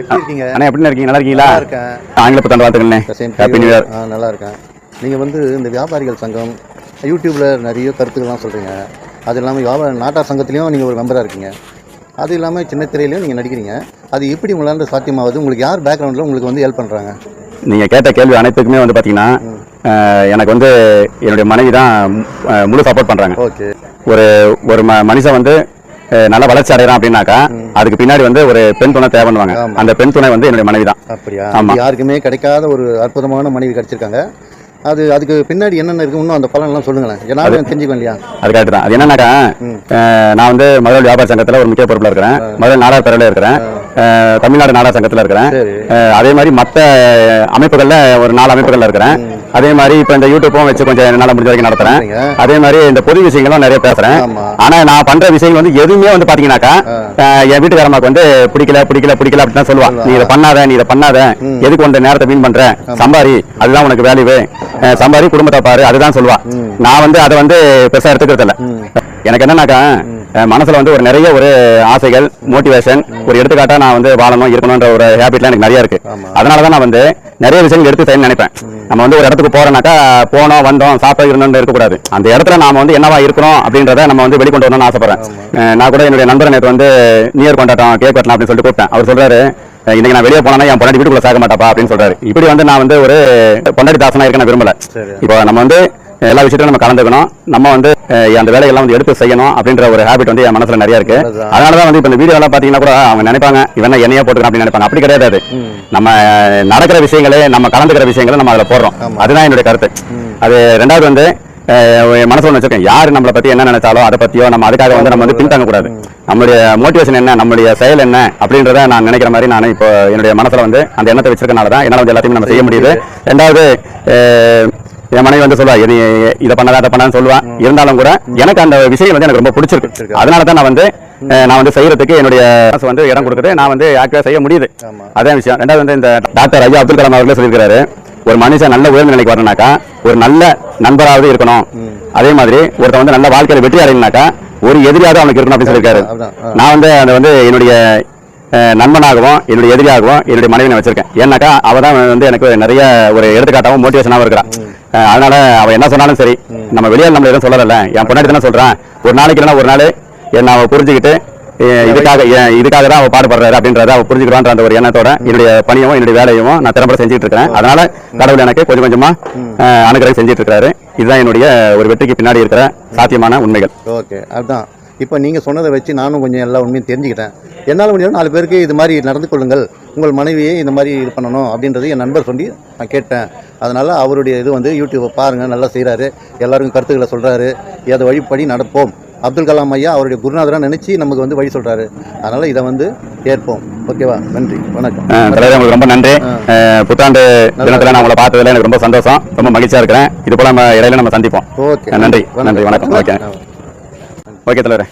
எப்படி இருக்கீங்க? அண்ணா எப்படி இருக்கீங்க? நல்லா இருக்கீங்களா? இருக்கேன். ஆங்கில புத்தாண்டு வாழ்த்துக்கண்ணே ஹாப்பி. நியூ இயர் நல்லா இருக்கேன். நீங்கள் வந்து இந்த வியாபாரிகள் சங்கம் யூடியூப்பில் நிறைய கருத்துக்கள்லாம் சொல்கிறீங்க அது இல்லாமல் வியாபார நாட்டார் சங்கத்துலேயும் நீங்கள் ஒரு மெம்பராக இருக்கீங்க. அது இல்லாமல் சின்ன திரையிலையும் நீங்கள் நடிக்கிறீங்க. அது எப்படி உங்களால் சாத்தியமாகுது? உங்களுக்கு யார் பேக்ரவுண்டில் உங்களுக்கு வந்து ஹெல்ப் பண்ணுறாங்க நீங்கள் கேட்ட கேள்வி அனைத்துக்குமே வந்து பார்த்தீங்கன்னா எனக்கு வந்து என்னுடைய மனைவி தான் முழு சப்போர்ட் பண்ணுறாங்க ஓகே. ஒரு ஒரு ம மனுஷன் வந்து நல்ல வளர்ச்சி அடைகிறான் அப்படின்னாக்கா அதுக்கு பின்னாடி வந்து ஒரு பெண் துணை தேவைன்னுவாங்க. அந்த பெண் துணை வந்து என்னுடைய மனைவி தான் அப்படியா? ஆமா. இது யாருக்குமே கிடைக்காத ஒரு அற்புதமான மனைவி கிடைச்சிருக்காங்க. அது அதுக்கு பின்னாடி என்னென்ன இருக்கு? இன்னும் அந்த பலன்லாம் சொல்லுங்களேன். ஏன்னா தெரிஞ்சுக்கணும் இல்லையா? அது கரெக்ட் தான். அது என்னன்னாக்கா நான் வந்து முதல் வியாபார சங்கத்தில் ஒரு முக்கிய பொறுப்பில் இருக்கிறேன். முதல் நாடார் பேரில் இருக்கிறேன். தமிழ்நாடு நாடார் சங்கத்தில் இருக்கிறேன். அதே மாதிரி மற்ற அமைப்புகளில் ஒரு நாலு அமைப்புகளில் இருக்கிறேன். அதே மாதிரி இப்போ இந்த யூடியூப்பும் வச்சு கொஞ்சம் என்னால் முடிஞ்ச வரைக்கும் நடத்துறேன். அதே மாதிரி இந்த பொது விஷயங்களும் நிறைய பேசுறேன். ஆமா. ஆனா நான் பண்ற விஷயங்கள் வந்து எதுவுமே வந்து பாத்தீங்கன்னாக்கா அஹ், என் வீட்டுக்காரமாக்கு வந்து பிடிக்கல பிடிக்கல பிடிக்கல அப்படின்னு தான் சொல்லுவா. நீ இதை பண்ணாத நீ இதை பண்ணாத. எதுக்கு உன் நேரத்தை வீண் பண்ற? சம்பாரி. அதுதான் உனக்கு வேல்யூ சம்பாரி குடும்பத்தை பாரு. அதுதான் சொல்லுவா. நான் வந்து அதை வந்து பெருசா எடுத்துக்கிறது இல்ல எனக்கு என்னன்னாக்கா மனசுல வந்து ஒரு நிறைய ஒரு ஆசைகள் மோட்டிவேஷன் ஒரு எடுத்துக்காட்டா நான் வந்து வாழணும் இருக்கணும்ன்ற ஒரு ஹேபிட்லாம் எனக்கு நிறைய இருக்கு. ஆமா. அதனால தான் நான் வந்து நிறைய விஷயங்கள் எடுத்து செய்யணும்னு நினைப்பேன். நம்ம வந்து ஒரு இடத்துக்கு போறோம்னாக்கா போனோம் வந்தோம் சாப்பிட்டு இருந்தோம்னு இருக்கக்கூடாது. அந்த இடத்துல நாம வந்து என்னவா இருக்கணும் அப்படின்றத நம்ம வந்து வெளிக்கொண்டு வரணும்னு ஆசைப்படுறேன். நான் கூட என்னுடைய நண்பர் நேற்று வந்து நியர் கொண்டாட்டம் கேக் வெட்டலாம் அப்படின்னு சொல்லிட்டு கூப்பிட்டேன். அவர் சொல்றாரு அஹ் இன்னைக்கு நான் வெளியே போனா என் பொண்டாட்டி வீட்டுக்குள்ள சாக மாட்டாப்பா அப்படின்னு சொல்றாரு. இப்படி வந்து நான் வந்து ஒரு பொண்டாட்டி தாசனா இருக்க நான் விரும்பல. இப்போ நம்ம வந்து எல்லா விஷயத்தையும் நம்ம கலந்துக்கணும். நம்ம வந்து அந்த வேலையெல்லாம் வந்து எடுத்து செய்யணும் அப்படின்ற ஒரு ஹேபிட் வந்து என் மனசுல நிறைய இருக்கு. அதனால தான் வந்து இப்போ இந்த வீடியோ எல்லாம் பாத்தீங்கன்னா கூட அவங்க நினைப்பாங்க இவன் என்னையே போட்டுக்கலாம் அப்படின்னு நினைப்பாங்க. அப்படி கிடையாது நம்ம நடக்கிற விஷயங்களே நம்ம கலந்துக்கிற விஷயங்களை நம்ம அதில் போடுறோம். அதுதான் என்னுடைய கருத்து. அது ரெண்டாவது வந்து மனசுல ஒண்ணு வச்சிருக்கேன். யார் நம்மளை பத்தி என்ன நினைச்சாலும் அதை பத்தியோ நம்ம அதுக்காக வந்து நம்ம வந்து பின்தங்க கூடாது. நம்மளுடைய மோட்டிவேஷன் என்ன நம்மளுடைய செயல் என்ன அப்படின்றத நான் நினைக்கிற மாதிரி நான் இப்போ என்னுடைய மனசுல வந்து அந்த எண்ணத்தை வச்சிருக்கனால தான் என்னால வந்து எல்லாத்தையும் நம்ம செய்ய முடியுது. ரெண்டாவது என் மனைவி வந்து சொல்லுவா இது இதை பண்ணாத அதை பண்ணான்னு சொல்லுவா. இருந்தாலும் கூட எனக்கு அந்த விஷயம் வந்து எனக்கு ரொம்ப பிடிச்சிருக்கு. அதனால தான் நான் வந்து நான் வந்து செய்யறதுக்கு என்னுடைய வந்து இடம் கொடுக்குது. நான் வந்து ஆக்டிவா செய்ய முடியுது. அதான் விஷயம். ரெண்டாவது வந்து இந்த டாக்டர் ஐயா அப்துல் கலாம் அவர்களே சொல்லியிருக்காரு ஒரு மனுஷன் நல்ல உயர்ந்த நிலைக்கு வரணும்னாக்கா ஒரு நல்ல நண்பராவது இருக்கணும். அதே மாதிரி ஒருத்தன் வந்து நல்ல வாழ்க்கையில வெற்றி அடையணும்னாக்கா ஒரு எதிரியாவது அவனுக்கு இருக்கணும் அப்படின்னு சொல்லியிருக்காரு. நான் வந்து அதை வந்து என்னுடைய நண்பனாகவும் என்னுடைய எதிரியாகவும் என்னுடைய மனைவி நான் வச்சிருக்கேன். ஏன்னாக்கா அவ தான் வந்து எனக்கு நிறைய ஒரு எடுத்துக்காட்டாகவும் மோட்டிவேஷனாகவும் இருக்கிறான். அதனால அவ என்ன சொன்னாலும் சரி. நம்ம வெளியே நம்மள எதுவும் சொல்லல. என் பொண்டாட்டி தானே சொல்றான் ஒரு நாளைக்கு இல்லைன்னா ஒரு நாள் என்ன அவ புரிஞ்சுக்கிட்டு இதுக்காக இதுக்காக தான் அவ பாடுபடுறாரு அப்படின்றத அவ புரிஞ்சுக்கிறான்ற அந்த ஒரு எண்ணத்தோட என்னுடைய பணியும் என்னுடைய வேலையும் நான் திறம்பட செஞ்சுட்டு இருக்கிறேன் அதனால கடவுள் எனக்கு கொஞ்சம் கொஞ்சமா அனுகிரகம் செஞ்சுட்டு இருக்காரு இதுதான் என்னுடைய ஒரு வெற்றிக்கு பின்னாடி இருக்கிற சாத்தியமான உண்மைகள். ஓகே அதுதான் இப்போ நீங்கள் சொன்னதை வச்சு நானும் கொஞ்சம் எல்லா உண்மையும் தெரிஞ்சுக்கிட்டேன். என்னால் முடியும். நாலு பேருக்கு இது மாதிரி நடந்து கொள்ளுங்கள். உங்கள் மனைவியை இந்த மாதிரி இது பண்ணணும் அப்படின்றது என் நண்பர் சொல்லி நான் கேட்டேன். அதனால் அவருடைய இது வந்து யூடியூப்பை பாருங்கள் நல்லா செய்கிறாரு எல்லாருக்கும் கருத்துக்களை சொல்கிறாரு அதை வழிப்படி நடப்போம். அப்துல் கலாம் ஐயா அவருடைய குருநாதராக நினச்சி நமக்கு வந்து வழி சொல்கிறாரு அதனால் இதை வந்து ஏற்போம் ஓகேவா? நன்றி. வணக்கம். தலைவர் உங்களுக்கு ரொம்ப நன்றி. புத்தாண்டு தினத்துல நான் உங்களை பார்த்ததுல எனக்கு ரொம்ப சந்தோஷம். ரொம்ப மகிழ்ச்சியா இருக்கிறேன். இது போல நம்ம இடையில நம்ம சந்திப்போம். ஓகே. நன்றி. நன்றி. வணக்கம். ஓகே. ஓகே தலைவரே.